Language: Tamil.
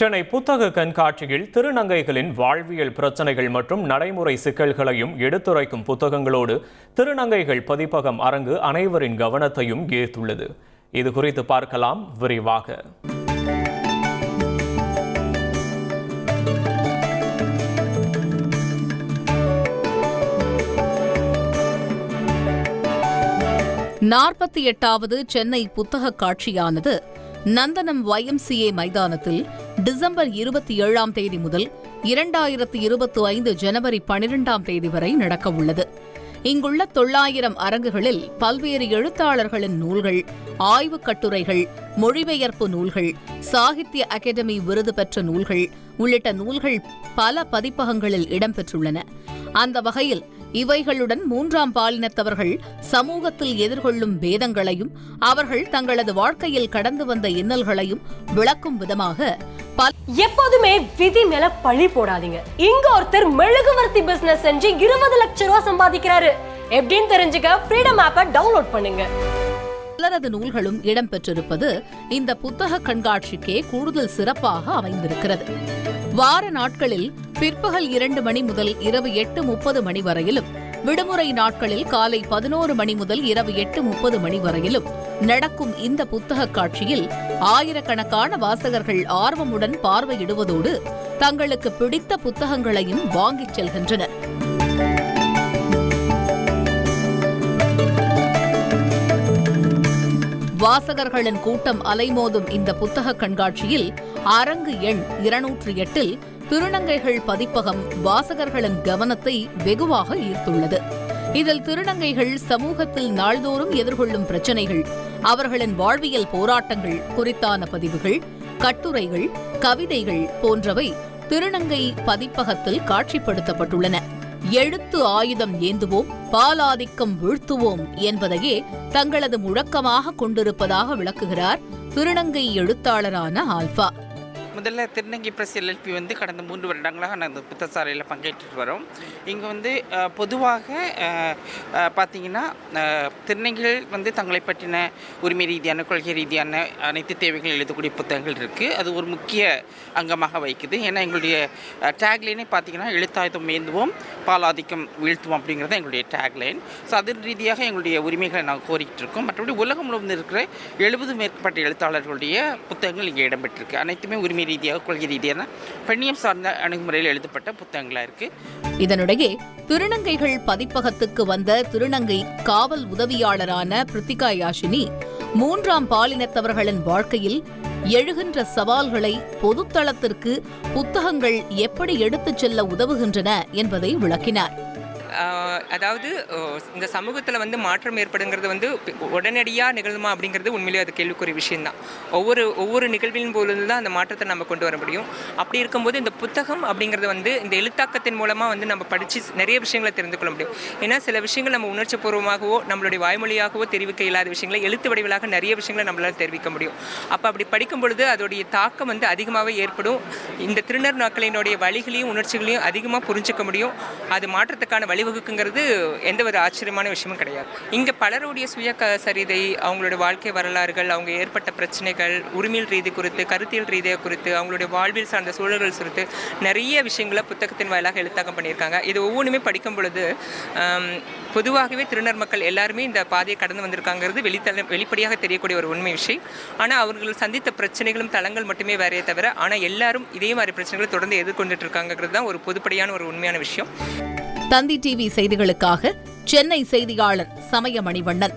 சென்னை புத்தக கண்காட்சியில் திருநங்கைகளின் வாழ்வியல் பிரச்சனைகள் மற்றும் நடைமுறை சிக்கல்களையும் எடுத்துரைக்கும் புத்தகங்களோடு திருநங்கைகள் பதிப்பகம் அரங்கு அனைவரின் கவனத்தையும் ஈர்த்துள்ளது. இது குறித்து பார்க்கலாம் விரிவாக. நாற்பத்தி எட்டாவது சென்னை புத்தக காட்சியானது நந்தனம் ஒய்எம்சிஏ மைதானத்தில் டிசம்பர் இருபத்தி ஏழாம் தேதி முதல் இரண்டாயிரத்தி இருபத்தி ஐந்து ஜனவரி பனிரெண்டாம் தேதி வரை நடக்கவுள்ளது இங்குள்ள தொள்ளாயிரம் அரங்குகளில் பல்வேறு எழுத்தாளர்களின் நூல்கள் ஆய்வுக் கட்டுரைகள் மொழிபெயர்ப்பு நூல்கள் சாகித்ய அகாடமி விருது பெற்ற நூல்கள் உள்ளிட்ட நூல்கள் பல பதிப்பகங்களில் இடம்பெற்றுள்ளன. அந்த வகையில் இவைகளுடன் மூன்றாம் பாலினத்தவர்கள் சமூகத்தில் எதிர்கொள்ளும் பேதங்களையும் அவர்கள் தங்களது வாழ்க்கையில் கடந்து வந்த இன்னல்களையும் விளக்கும் விதமாக எப்போதுமே விதி மேல பழி போடாதீங்க. இங்க ஒருத்தர் மெழுகுவர்த்தி பிசினஸ் செஞ்சு இருபது லட்சம் ரூபாய் சம்பாதிக்கிறாரு. எப்படின்னு தெரிஞ்சுக்க ஃப்ரீடம் ஆப்பை டவுன்லோட் பண்ணுங்க. பலரது நூல்களும் இடம்பெற்றிருப்பது இந்த புத்தக கண்காட்சிக்கே கூடுதல் சிறப்பாக அமைந்திருக்கிறது. வார நாட்களில் பிற்பகல் இரண்டு மணி முதல் இரவு எட்டு முப்பது மணி வரையிலும் விடுமுறை நாட்களில் காலை பதினோரு மணி முதல் இரவு எட்டு முப்பது மணி வரையிலும் நடக்கும் இந்த புத்தக காட்சியில் ஆயிரக்கணக்கான வாசகர்கள் ஆர்வமுடன் பார்வையிடுவதோடு தங்களுக்கு பிடித்த புத்தகங்களையும் வாங்கிச் செல்கின்றனர். வாசகர்களின் கூட்டம் அலைமோதும் இந்த புத்தக கண்காட்சியில் அரங்கு எண் இருநூற்று எட்டில் திருநங்கைகள் பதிப்பகம் வாசகர்களின் கவனத்தை வெகுவாக ஈர்த்துள்ளது. இதில் திருநங்கைகள் சமூகத்தில் நாள்தோறும் எதிர்கொள்ளும் பிரச்சினைகள் அவர்களின் வாழ்வியல் போராட்டங்கள் குறித்தான பதிவுகள் கட்டுரைகள் கவிதைகள் போன்றவை திருநங்கை பதிப்பகத்தில் காட்சிப்படுத்தப்பட்டுள்ளன. எழுத்து ஆயுதம் ஏந்துவோம் பாலாதிக்கம் வீழ்த்துவோம் என்பதையே தங்களது முழக்கமாக கொண்டிருப்பதாக விளக்குகிறார் திருநங்கை எழுத்தாளரான ஆல்பா. முதல்ல திருநங்கை பிரஸ் எல்எல்பி வந்து கடந்த மூன்று வருடங்களாக நாங்கள் இந்த புத்தகசாலையில் பங்கேற்றுட்டு வரோம். இங்கே வந்து பொதுவாக பார்த்திங்கன்னா திருநங்கைகள் வந்து தங்களை பற்றின உரிமை ரீதியான கொள்கை ரீதியான அனைத்து தேவைகள் எழுதக்கூடிய புத்தகங்கள் இருக்குது அது ஒரு முக்கிய அங்கமாக வைக்குது ஏன்னா எங்களுடைய டேக்லைனே பார்த்தீங்கன்னா எழுத்தாயுதம் ஏந்துவோம் பாலாதிக்கம் வீழ்த்துவோம் அப்படிங்கிறது எங்களுடைய டேக்லைன் ஸோ அதன் ரீதியாக எங்களுடைய உரிமைகளை நாங்கள் கோரிக்கிட்டு இருக்கோம். மற்றபடி உலகம் முழுவதும் இருக்கிற எழுபது மேற்பட்ட எழுத்தாளர்களுடைய புத்தகங்கள் இங்கே இடம்பெற்றிருக்கு. அனைத்துமே உரிமை ரீதியாக கொள்கை ரீதியான பெண்ணியம் சார்ந்த அணுகுமுறையில் எழுதப்பட்ட புத்தகங்களாக இருக்குது இதனிடையே திருநங்கைகள் பதிப்பகத்துக்கு வந்த திருநங்கை காவல் உதவியாளரான பிரித்திகா யாஷினி மூன்றாம் பாலினத்தவர்களின் வாழ்க்கையில் எழுகின்ற சவால்களை பொதுத்தளத்திற்கு புத்தகங்கள் எப்படி எடுத்துச் செல்ல உதவுகின்றன என்பதை விளக்கினார். அதாவது இந்த சமூகத்தில் வந்து மாற்றம் ஏற்படுங்கிறது வந்து உடனடியாக நிகழுமா அப்படிங்கிறது உண்மையிலேயே அது கேள்விக்குரிய விஷயம்தான். ஒவ்வொரு ஒவ்வொரு நிகழ்வின் போலிருந்து தான் அந்த மாற்றத்தை நம்ம கொண்டு வர முடியும். அப்படி இருக்கும்போது இந்த புத்தகம் அப்படிங்கிறது வந்து இந்த எழுத்தாக்கத்தின் மூலமாக வந்து நம்ம படித்து நிறைய விஷயங்களை தெரிந்து கொள்ள முடியும். ஏன்னா சில விஷயங்கள் நம்ம உணர்ச்சி பூர்வமாகவோ நம்மளுடைய வாய்மொழியாகவோ தெரிவிக்க இல்லாத விஷயங்களை எழுத்து வடிவிலாக நிறைய விஷயங்களை நம்மளால் தெரிவிக்க முடியும். அப்போ அப்படி படிக்கும் பொழுது அதோடைய தாக்கம் வந்து அதிகமாகவே ஏற்படும். இந்த திருநர் நாட்களினுடைய வழிகளையும் உணர்ச்சிகளையும் அதிகமாக புரிஞ்சுக்க முடியும். அது மாற்றத்துக்கான வழி அணிவகுக்குங்கிறது எந்த ஒரு ஆச்சரியமான விஷயமும் கிடையாது. இங்கே பலருடைய சுய க சரிதை அவங்களோட வாழ்க்கை வரலாறுகள் அவங்க ஏற்பட்ட பிரச்சனைகள் உரிமையில் ரீதி குறித்து கருத்தியல் ரீதியாக குறித்து அவங்களுடைய வாழ்வில் சார்ந்த சூழல்கள் குறித்து நிறைய விஷயங்களை புத்தகத்தின் வாயிலாக எழுத்தாக்கம் பண்ணியிருக்காங்க. இது ஒவ்வொன்றுமே படிக்கும் பொழுது பொதுவாகவே திருநர் மக்கள் எல்லாருமே இந்த பாதையை கடந்து வந்திருக்காங்கிறது வெளித்தல வெளிப்படையாக தெரியக்கூடிய ஒரு உண்மை விஷயம். ஆனால் அவர்கள் சந்தித்த பிரச்சனைகளும் தளங்கள் மட்டுமே வேறையே தவிர ஆனால் எல்லாரும் இதே மாதிரி பிரச்சனைகளை தொடர்ந்து எதிர்கொண்டுட்டு இருக்காங்கிறது தான் ஒரு பொதுப்படையான ஒரு உண்மையான விஷயம். தந்தி டிவி செய்திகளுக்காக சென்னை செய்தியாளர் சமய மணிவண்ணன்